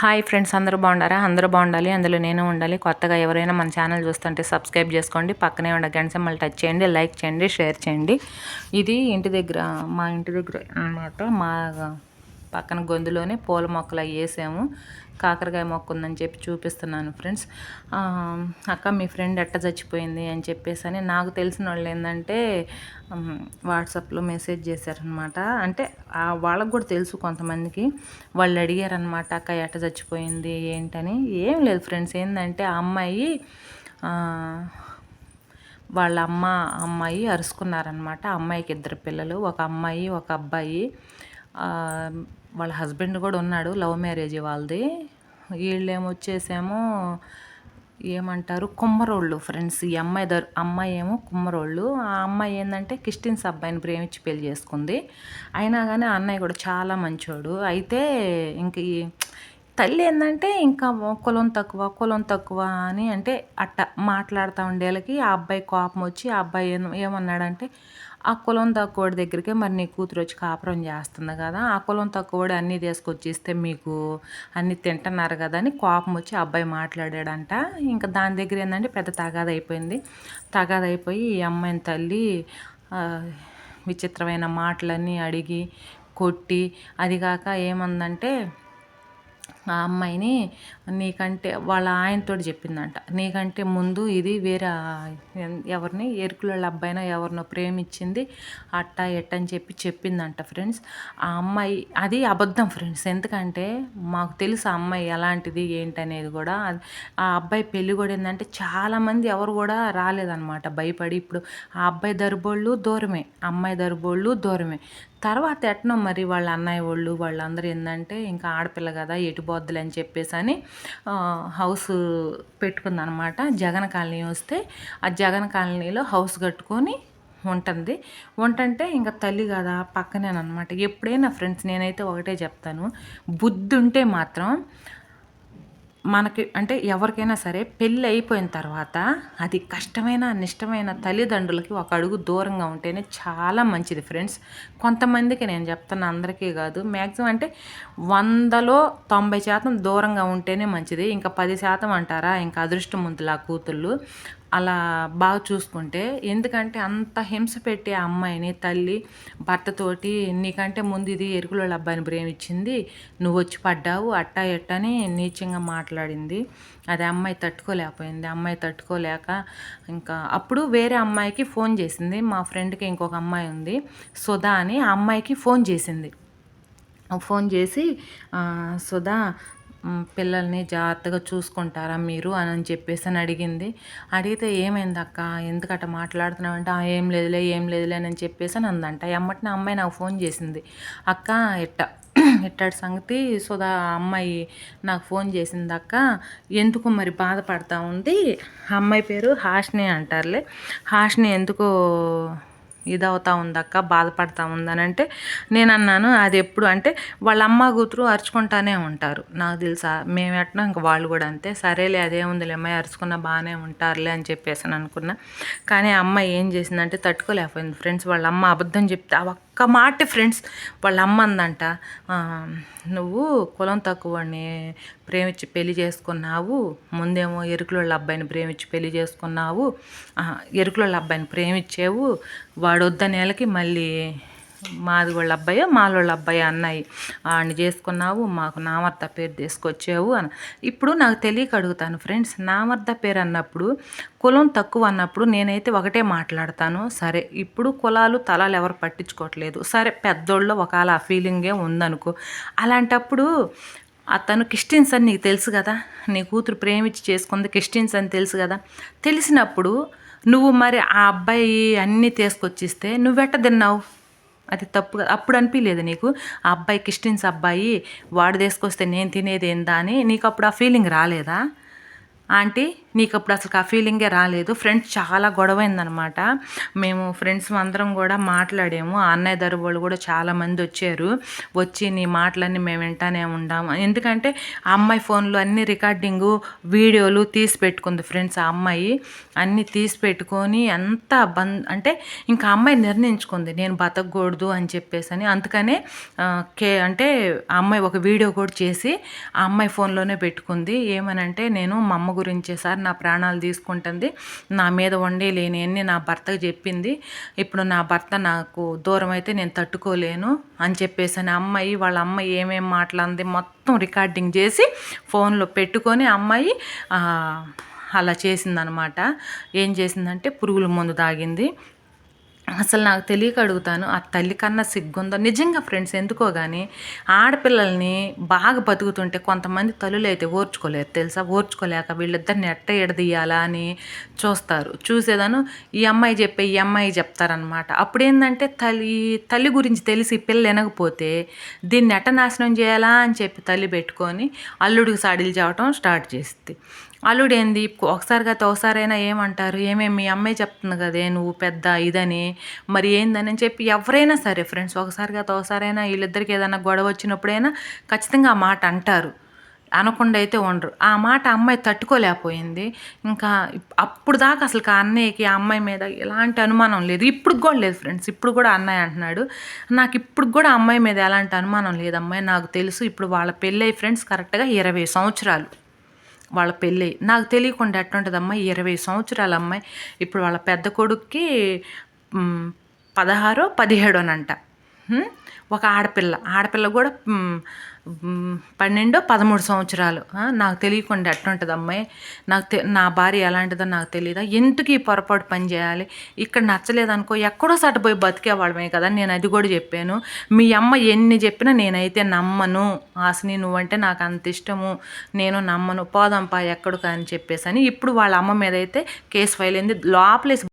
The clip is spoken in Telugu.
హాయ్ ఫ్రెండ్స్ అందరూ బాగుండారా అందరూ బాగుండాలి అందులో నేను ఉండాలి. కొత్తగా ఎవరైనా మన ఛానల్ చూస్తుంటే సబ్స్క్రైబ్ చేసుకోండి. పక్కనే ఉండే గంట సింబల్ టచ్ చేయండి లైక్ చేయండి షేర్ చేయండి. ఇది ఇంటి దగ్గర మా ఇంటి దగ్గర అన్నమాట మా పక్కన గొంతులోనే పూల మొక్కలు అవి వేసాము. కాకరకాయ మొక్క ఉందని చెప్పి చూపిస్తున్నాను ఫ్రెండ్స్. అక్క మీ ఫ్రెండ్ ఎట్ట చచ్చిపోయింది అని చెప్పేసి అని నాకు తెలిసిన వాళ్ళు ఏంటంటే వాట్సాప్లో మెసేజ్ చేశారనమాట అంటే వాళ్ళకు కూడా తెలుసు కొంతమందికి. వాళ్ళు అడిగారనమాట అక్క ఎట్ట చచ్చిపోయింది? ఏంటని? ఏం లేదు ఫ్రెండ్స్. ఏంటంటే ఆ అమ్మాయి వాళ్ళ అమ్మ అమ్మాయి అరుచుకున్నారనమాట అమ్మాయికి ఇద్దరు పిల్లలు ఒక అమ్మాయి ఒక అబ్బాయి. వాళ్ళ హస్బెండ్ కూడా ఉన్నాడు లవ్ మ్యారేజ్ వాళ్ళది. వీళ్ళేమో వచ్చేసేమో ఏమంటారు కుమ్మరోళ్ళు ఫ్రెండ్స్. ఈ అమ్మాయి దర్ అమ్మాయి ఏమో కుమ్మరోళ్ళు. ఆ అమ్మాయి ఏంటంటే క్రిస్టియన్స్ అబ్బాయిని ప్రేమించి పెళ్ళి చేసుకుంది. అయినా కానీ ఆ అన్నయ్య కూడా చాలా మంచోడు. అయితే ఇంక ఈ తల్లి ఏంటంటే ఇంకా కులం తక్కువ కులం తక్కువ అని అంటే అట్ట మాట్లాడుతూ ఉండేళ్ళకి ఆ అబ్బాయి కోపం వచ్చి ఆ అబ్బాయి ఏమన్నాడంటే ఆ కులం తక్కువడి దగ్గరికి మరి నీ కూతురు వచ్చి కాపురం చేస్తుంది కదా. ఆ కులం తక్కువడి అన్నీ తీసుకొచ్చి ఇస్తే మీకు అన్నీ తింటున్నారు కదా అని కోపం వచ్చి అబ్బాయి మాట్లాడాడంట. ఇంకా దాని దగ్గర ఏంటంటే పెద్ద తగాద అయిపోయింది. తగాద అయిపోయి ఈ అమ్మాయిని తల్లి విచిత్రమైన మాటలన్నీ అడిగి కొట్టి అదిగాక ఏమందంటే ఆ అమ్మాయిని నీకంటే వాళ్ళ ఆయనతో చెప్పిందంట. నీకంటే ముందు ఇది వేరే ఎవరిని? ఎరుకుల అబ్బాయినో ఎవరినో ప్రేమించింది అట్ట ఎట్ట అని చెప్పి చెప్పిందంట ఫ్రెండ్స్. ఆ అమ్మాయి అది అబద్ధం ఫ్రెండ్స్. ఎందుకంటే మాకు తెలుసు ఆ అమ్మాయి ఎలాంటిది ఏంటనేది కూడా. ఆ అబ్బాయి పెళ్ళి కూడా ఏంటంటే చాలామంది ఎవరు కూడా రాలేదన్నమాట. భయపడి ఇప్పుడు ఆ అబ్బాయి దరిబోళ్ళు దూరమే అమ్మాయి దరిబోళ్ళు దూరమే. తర్వాత ఎట్నో మరి వాళ్ళ అన్నయ్య వాళ్ళు వాళ్ళందరూ ఏంటంటే ఇంకా ఆడపిల్ల కదా ఎటు వద్దులే అని చెప్పేసి అని హౌస్ పెట్టుకుందనమాట. జగన్ కాలనీ వస్తే ఆ జగన్ కాలనీలో హౌస్ కట్టుకొని ఉంటుంది. ఉంటంటే ఇంకా తల్లి కదా పక్కనేనమాట ఎప్పుడైనా ఫ్రెండ్స్ నేనైతే ఒకటే చెప్తాను బుద్ధి ఉంటే మాత్రం మనకి అంటే ఎవరికైనా సరే పెళ్ళి అయిపోయిన తర్వాత అది కష్టమైన నిష్టమైన తల్లిదండ్రులకి ఒక అడుగు దూరంగా ఉంటేనే చాలా మంచిది ఫ్రెండ్స్. కొంతమందికి నేను చెప్తాను అందరికీ కాదు మ్యాక్సిమం అంటే వందలో తొంభై శాతం దూరంగా ఉంటేనే మంచిది. ఇంకా పది శాతం అంటారా? ఇంకా అదృష్టవంతులు ఆ కూతుళ్ళు. అలా బాగా చూసుకుంటే ఎందుకంటే అంత హింస పెట్టే అమ్మాయిని తల్లి భర్తతోటి నీకంటే ముందు ఇది ఎరుకుల అబ్బాయిని ప్రేమించింది నువ్వు వచ్చి పడ్డావు అట్టా ఎట్టని నీచంగా మాట్లాడింది. అది అమ్మాయి తట్టుకోలేకపోయింది. అమ్మాయి తట్టుకోలేక ఇంకా అప్పుడు వేరే అమ్మాయికి ఫోన్ చేసింది. మా ఫ్రెండ్కి ఇంకొక అమ్మాయి ఉంది సుధా అని ఆ అమ్మాయికి ఫోన్ చేసింది. ఫోన్ చేసి సుధా పిల్లల్ని జాగ్రత్తగా చూసుకుంటారా మీరు? అని చెప్పేసి అని అడిగింది. అడిగితే ఏమైంది అక్క? ఎందుకట మాట్లాడుతున్నావు? అంటే ఏం లేదులే ఏం లేదులే అని చెప్పేసి అని అందంట. ఎమ్మటిన అమ్మాయి నాకు ఫోన్ చేసింది. అక్క ఎట్ట? ఇట్టాడు సంగతి? సుధా అమ్మాయి నాకు ఫోన్ చేసింది అక్క. ఎందుకు మరి బాధపడతా ఉంది? అమ్మాయి పేరు హాష్ని అంటారులే. హాష్ని ఎందుకు ఇదవుతా ఉందక్క బాధపడతా ఉందని అంటే నేను అన్నాను అది ఎప్పుడు? అంటే వాళ్ళ అమ్మ కూతురు అరుచుకుంటానే ఉంటారు. నాకు తెలుసా మేము ఎట్టినా ఇంక వాళ్ళు కూడా అంతే సరేలే అదేముందిలే అమ్మాయి అరుచుకున్న బాగానే ఉంటారులే అని చెప్పేసి అనుకున్నా. కానీ అమ్మ ఏం చేసిందంటే తట్టుకోలేకపోయింది. ఫ్రెండ్స్ వాళ్ళ అమ్మ అబద్ధం చెప్తే ఒక్క మాట ఫ్రెండ్స్ వాళ్ళ అమ్మ అందంట నువ్వు కులం తక్కువని ప్రేమించి పెళ్ళి చేసుకున్నావు ముందేమో ఎరుకులోళ్ళ అబ్బాయిని ప్రేమించి పెళ్ళి చేసుకున్నావు ఎరుకులోళ్ళ అబ్బాయిని ప్రేమించావు వాడు వద్దనేళ్ళకి మళ్ళీ మాది వాళ్ళ అబ్బాయి మాలోళ్ళ అబ్బాయి అన్నాయి వాడిని చేసుకున్నావు మాకు నామర్ద పేరు తీసుకొచ్చావు అని. ఇప్పుడు నాకు తెలియక అడుగుతాను ఫ్రెండ్స్ నామర్ద పేరు అన్నప్పుడు కులం తక్కువ అన్నప్పుడు నేనైతే ఒకటే మాట్లాడతాను. సరే ఇప్పుడు కులాలు తలాలు ఎవరు పట్టించుకోవట్లేదు. సరే పెద్దోళ్ళు ఒకవేళ ఆ ఫీలింగే ఉందనుకో. అలాంటప్పుడు అతను క్రిస్టియన్స్ అని నీకు తెలుసు కదా? నీ కూతురు ప్రేమించి చేసుకుంది క్రిస్టియన్స్ అని తెలుసు కదా? తెలిసినప్పుడు నువ్వు మరి ఆ అబ్బాయి అన్నీ తీసుకొచ్చిస్తే నువ్వెట్ట తిన్నావు? అది తప్పు అప్పుడు అనిపించలేదు నీకు? ఆ అబ్బాయి క్రిస్టియన్స్ అబ్బాయి వాడు తీసుకొస్తే నేను తినేది ఏందా అని నీకు అప్పుడు ఆ ఫీలింగ్ రాలేదా? ఆంటీ? నీకు అప్పుడు అసలు ఆ ఫీలింగే రాలేదు. ఫ్రెండ్స్ చాలా గొడవైందనమాట. మేము ఫ్రెండ్స్ అందరం కూడా మాట్లాడాము. ఆ అన్నయ్య దరు వాళ్ళు కూడా చాలామంది వచ్చారు. వచ్చి నీ మాటలన్నీ మేము వింటానే ఉండాము ఎందుకంటే ఆ అమ్మాయి ఫోన్లో అన్ని రికార్డింగు వీడియోలు తీసి పెట్టుకుంది ఫ్రెండ్స్ ఆ అమ్మాయి. అన్నీ తీసి పెట్టుకొని ఎంత బంద్ అంటే ఇంకా అమ్మాయి నిర్ణయించుకుంది. నేను బతకూడదు అని చెప్పేసి అని అందుకనే కే అంటే ఆ అమ్మాయి ఒక వీడియో కూడా చేసి ఆ అమ్మాయి ఫోన్లోనే పెట్టుకుంది. ఏమనంటే నేను మా అమ్మ గురించే సార్ నా ప్రాణాలు తీసుకుంటుంది. నా మీద వండే లేని అన్ని నా భర్తకు చెప్పింది. ఇప్పుడు నా భర్త నాకు దూరం అయితే నేను తట్టుకోలేను అని చెప్పేసి అని అమ్మాయి వాళ్ళ అమ్మాయి ఏమేం మాట్లాడింది మొత్తం రికార్డింగ్ చేసి ఫోన్లో పెట్టుకొని అమ్మాయి అలా చేసిందనమాట. ఏం చేసిందంటే పురుగుల మందు తాగింది. అసలు నాకు తెలియక అడుగుతాను ఆ తల్లి కన్నా సిగ్గుందో? నిజంగా ఫ్రెండ్స్ ఎందుకో కానీ ఆడపిల్లల్ని బాగా బతుకుతుంటే కొంతమంది తల్లులు అయితే ఓర్చుకోలేరు తెలుసా? ఓర్చుకోలేక వీళ్ళిద్దరిని ఎట్ట ఎడదీయాలా అని చూస్తారు. చూసేదాను ఈ అమ్మాయి చెప్పే ఈ అమ్మాయి చెప్తారనమాట అప్పుడు ఏంటంటే తల్లి తల్లి గురించి తెలిసి పిల్ల వినకపోతే దీన్ని ఎట్ట నాశనం చేయాలా అని చెప్పి తల్లి పెట్టుకొని అల్లుడికి సాడీలు చేయటం స్టార్ట్ చేస్తుంది అల్లుడేంది? ఒకసారి కాదు ఒకసారైనా ఏమంటారు? ఏమేమి మీ అమ్మాయి చెప్తుంది కదే నువ్వు పెద్ద ఇదని. మరి ఏందని అని చెప్పి ఎవరైనా సరే ఫ్రెండ్స్ ఒకసారి కాదు ఒకసారైనా వీళ్ళిద్దరికి ఏదైనా గొడవ వచ్చినప్పుడైనా ఖచ్చితంగా ఆ మాట అంటారు. అనకుండా అయితే ఉండరు. ఆ మాట అమ్మాయి తట్టుకోలేకపోయింది. ఇంకా అప్పుడు దాకా అసలు ఆ అన్నయ్యకి ఆ అమ్మాయి మీద ఎలాంటి అనుమానం లేదు. ఇప్పుడు కూడా లేదు ఫ్రెండ్స్. ఇప్పుడు కూడా అన్నయ్య అంటున్నాడు. నాకు ఇప్పుడు కూడా అమ్మాయి మీద ఎలాంటి అనుమానం లేదు అమ్మాయి నాకు తెలుసు ఇప్పుడు వాళ్ళ పెళ్ళై ఫ్రెండ్స్ కరెక్ట్గా ఇరవై సంవత్సరాలు. వాళ్ళ పెళ్ళి. నాకు తెలియకుండా ఎట్టుంటుందమ్మా ఇరవై సంవత్సరాల అమ్మాయి. ఇప్పుడు వాళ్ళ పెద్ద కొడుక్కి పదహారో పదహారో పదిహేడోనంట. అంట ఒక ఆడపిల్ల. ఆడపిల్ల కూడా పన్నెండో పదమూడు సంవత్సరాలు. నాకు తెలియకుండా ఎట్టుంటుంది అమ్మాయి? నాకు తె నా భార్య ఎలాంటిదో నాకు తెలియదా ఎందుకు ఈ పొరపాటు పని చేయాలి? ఇక్కడ నచ్చలేదనుకో ఎక్కడో సట పోయి బతికేవాళ్ళమే కదా నేను అది కూడా చెప్పాను. మీ అమ్మ ఎన్ని చెప్పినా నేనైతే నమ్మను. ఆశని నువ్వంటే నాకు అంత ఇష్టము. నేను నమ్మను. పోదాంపా ఎక్కడికి అని చెప్పేసి అని ఇప్పుడు వాళ్ళ అమ్మ మీద అయితే కేసు ఫైల్ అయింది. లోపలేసి